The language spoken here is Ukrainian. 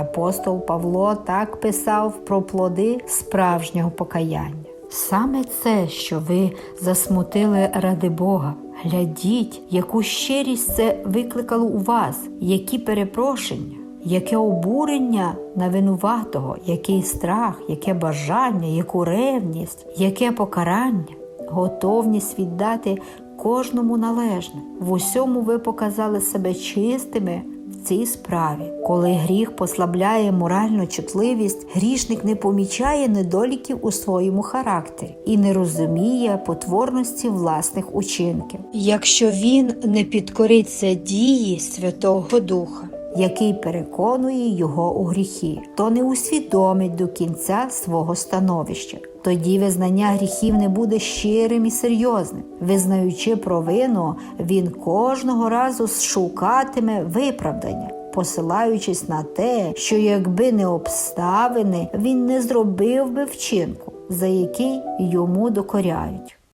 Апостол Павло так писав про плоди справжнього покаяння. Саме це, що ви засмутили ради Бога. Глядіть, яку щирість це викликало у вас, які перепрошення, яке обурення на винуватого, який страх, яке бажання, яку ревність, яке покарання, готовність віддати кожному належне. В усьому ви показали себе чистими в цій справі. Коли гріх послабляє моральну чутливість, грішник не помічає недоліків у своєму характері і не розуміє потворності власних учинків. Якщо він не підкориться дії Святого Духа, який переконує його у гріхи, то не усвідомить до кінця свого становища. Тоді визнання гріхів не буде щирим і серйозним. Визнаючи провину, він кожного разу шукатиме виправдання, посилаючись на те, що якби не обставини, він не зробив би вчинку, за який йому докоряють.